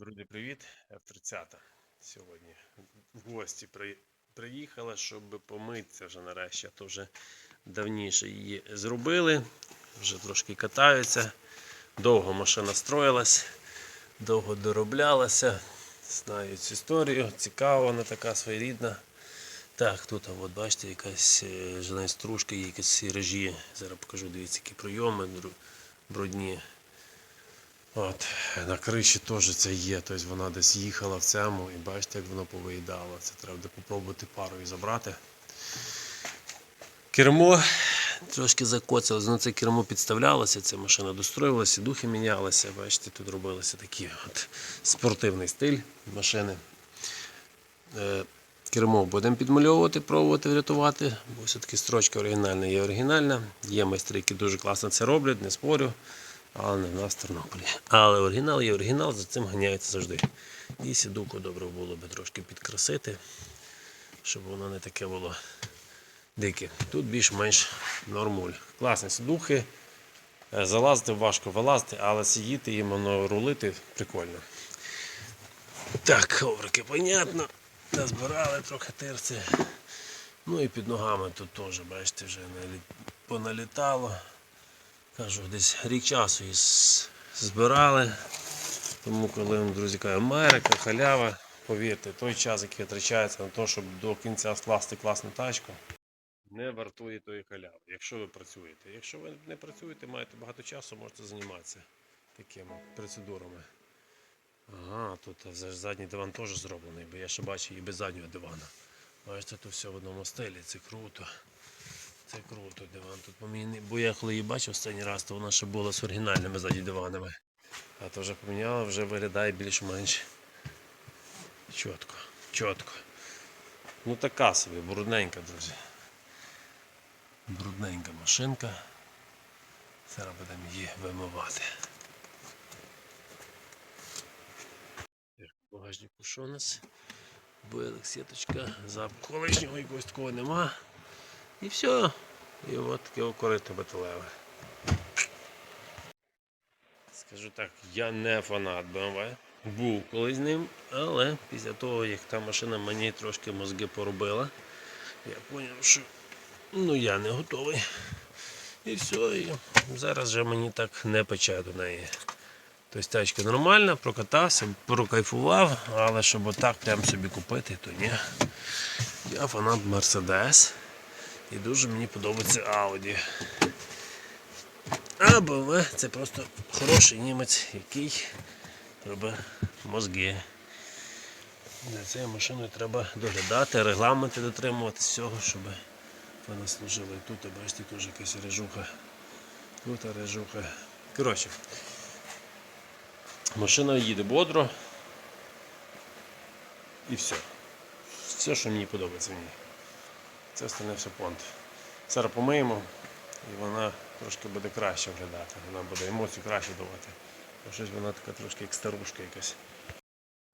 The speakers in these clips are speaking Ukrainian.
Друзі, привіт! F30 сьогодні в гості при... приїхала, щоб помитися вже нарешті. А то вже давніше її зробили, вже трошки катаються. Довго машина строїлась, довго дороблялася. Знаю цю історію, цікава вона така своєрідна. Так, тут от бачите, якась е, жена стружка, якісь режі. Зараз покажу, дивіться, які прийоми брудні. От, на криші теж це є, тобто вона десь їхала в цьому і бачите, як воно повиїдало. Це треба буде попробувати парою забрати. Кермо трошки закоцалось, ну це кермо підставлялося, ця машина достроювалася, духи мінялися. Бачите, тут робилося такий от спортивний стиль машини. Е, Кермо будемо підмальовувати, пробувати врятувати, бо все-таки строчка оригінальна є оригінальна. Є майстри, які дуже класно це роблять, не спорю. Але не в нас в Тернополі. Але оригінал є оригінал, за цим ганяється завжди. І сідуку добре було би трошки підкрасити, щоб воно не таке було дике. Тут більш-менш нормуль. Класні сідухи. Е, Залазити важко вилазити, але сидіти їм воно рулити прикольно. Так, коврики, понятно. Назбирали трохи терці. Ну і під ногами тут теж, бачите, вже поналітало. Кажу, десь рік часу її збирали. Тому коли друзі, кажуть, Америка, халява, повірте, той час, який витрачається на те, щоб до кінця скласти класну тачку, не вартує тої халяви, якщо ви працюєте. Якщо ви не працюєте, маєте багато часу, можете займатися такими процедурами. Ага, тут задній диван теж зроблений, бо я ще бачу і без заднього дивана. Бачите, тут все в одному стилі, це круто. Це круто, диван тут. Бо я коли її бачив останній раз, то вона ще була з оригінальними ззаді диванами. А то вже поміняла, вже виглядає більш-менш чітко. Чітко. Ну така собі, брудненька, друзі. Брудненька машинка. Зараз будемо її вимивати. Багажнику що у нас? Бойлик, сіточка, запаху колишнього якогось такого нема. І все. І от таке окорито металеве. Скажу так, я не фанат BMW. Був колись ним, але після того, як та машина мені трошки мозги поробила, я зрозумів, що ну, я не готовий. І все, і зараз вже мені так не пече до неї. Тобто тачка нормальна, прокатався, прокайфував, але щоб отак прям собі купити, то ні. Я фанат Mercedes. І дуже мені подобається Audi. А BMW це просто хороший німець, який робить мозги. За цією машиною треба доглядати, регламенти дотримуватися всього, щоб вона служила. І тут, бачите, теж якась режуха. Тут режуха. Коротше, машина їде бодро. І все. Все, що мені подобається в ній. Це все понт. Зараз помиємо і вона трошки буде краще виглядати. Вона буде емоцію краще давати. Бо щось вона така трошки як старушка якась.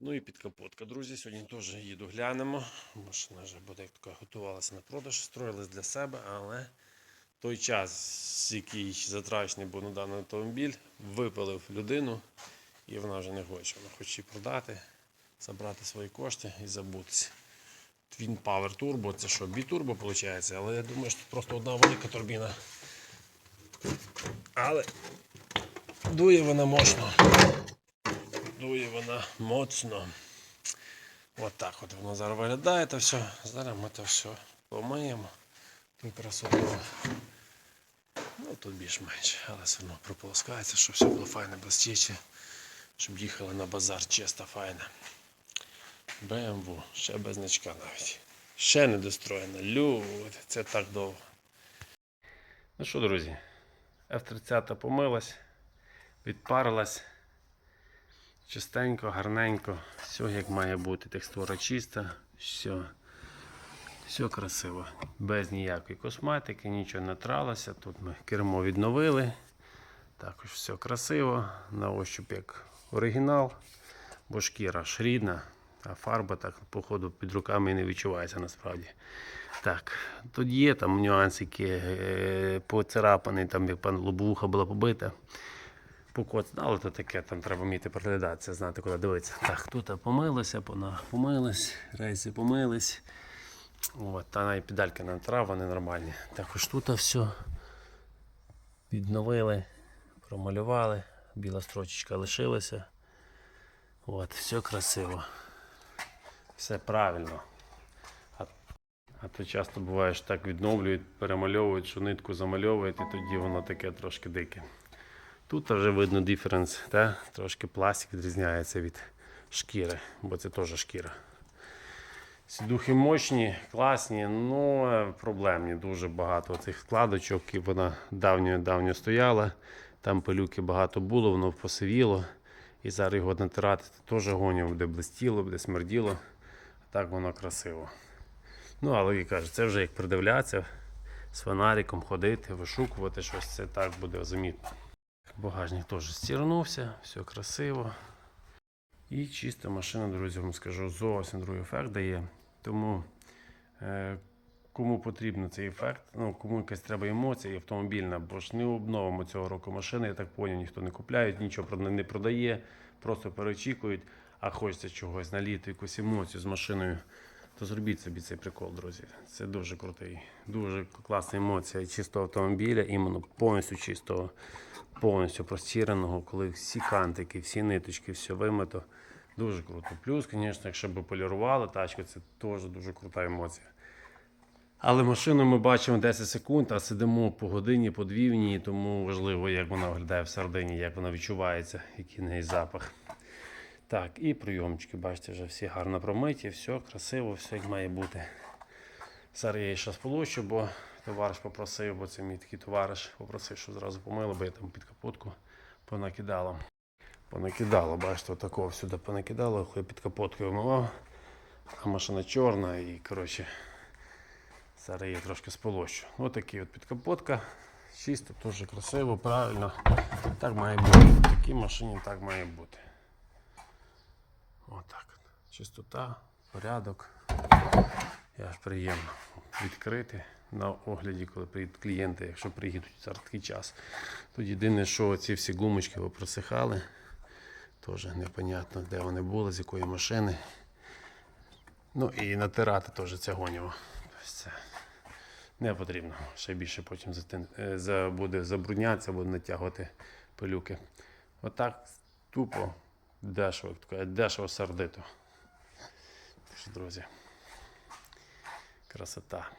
Ну і підкапотка, друзі. Сьогодні теж її доглянемо. Машина вже буде як така готувалася на продаж, строїлась для себе, але той час, який затрачений був на даний автомобіль, випалив людину, і вона вже не хоче. Вона хоче її продати, забрати свої кошти і забутися. Twin Power Turbo, це що, бітурбо виходить, але я думаю, що тут просто одна велика турбіна. Але дує вона мощно. Дує вона моцно. От так от воно зараз виглядає то все. Зараз ми то все помиємо. Ту красоту. Ну тут більш-менш, але все одно прополоскається, щоб все було файне, блестяче, щоб їхали на базар чисто файне. BMW, ще без значка навіть. Ще не достроєна. Люди, це так довго. Ну що, друзі, F30 помилась, відпарилась. Чистенько, гарненько, все як має бути. Текстура чиста, все, все красиво. Без ніякої косметики, нічого не тралося. Тут ми кермо відновили. Також все красиво. На ощуп як оригінал, бо шкіра ж рідна. А фарба так, походу, під руками і не відчувається насправді. Так, тут є там нюансики, е, поцарапаний, там як пан лобуха була побита. покоц, але то таке, там треба вміти приглядатися, знати, куди дивитися. Так, тут помилося, пона помились, рейси помились. От, та навіть педальки на трава вони нормальні. Також тут все відновили, промалювали, біла строчечка лишилася. От, все красиво. Все правильно. А, а то часто буває, що так відновлюють, перемальовують, що нитку замальовують, і тоді воно таке трошки дике. Тут вже видно диференс, та? трошки пластик відрізняється від шкіри, бо це теж шкіра. Сідухи мощні, класні, але проблемні. Дуже багато цих складочок, і вона давньо-давньо стояла. Там пилюки багато було, воно посивіло. І зараз його натирати теж гоню, буде блистіло, буде смерділо. Так воно красиво. Ну, але як кажуть, це вже як придивлятися з фонариком ходити, вишукувати щось, це так буде замітно. Багажник теж стірнувся, все красиво. І чиста машина, друзі, вам скажу, зовсім другий ефект дає. Тому е, кому потрібен цей ефект, ну кому якась треба емоція автомобільна, бо ж не обновимо цього року машини, я так поняв, ніхто не купляє, нічого не продає, просто переочікують, а хочеться чогось наліти, якусь емоцію з машиною. То зробіть собі цей прикол, друзі. Це дуже крутий, дуже класна емоція чистого автомобіля, іменно повністю чистого, повністю простіраного, коли всі кантики, всі ниточки, все вимито. Дуже круто. Плюс, звісно, якщо б полірували тачку, це теж дуже крута емоція. Але машину ми бачимо 10 секунд, а сидимо по годині, по дві в ній, тому важливо, як вона виглядає всередині, як вона відчувається, який неї запах. Так, і прийомчики, бачите, вже всі гарно промиті, все красиво, все як має бути. Зараз я її ще сполощу, бо товариш попросив, бо це мій такий товариш попросив, що зразу помило, бо я там під капотку понакидало. Понакидало, бачите, отакого сюди понакидало, коли під капоткою вимивав. А машина чорна і коротше. Зараз я її трошки сполощу. Ось такий от підкапотка. Чисто, теж красиво, правильно. Так має бути. В такій машині так має бути. Отак. от. Чистота, порядок. І аж приємно відкрити на огляді, коли приїдуть клієнти, якщо приїдуть зараз такий час. Тут єдине, що ці всі гумочки просихали. Теж непонятно, де вони були, з якої машини. Ну і натирати теж це гоніво. Це не потрібно. Ще більше потім е, буде забруднятися, буде натягувати пилюки. Отак тупо дешево, кажуть, дешево сердито. Друзі, красота.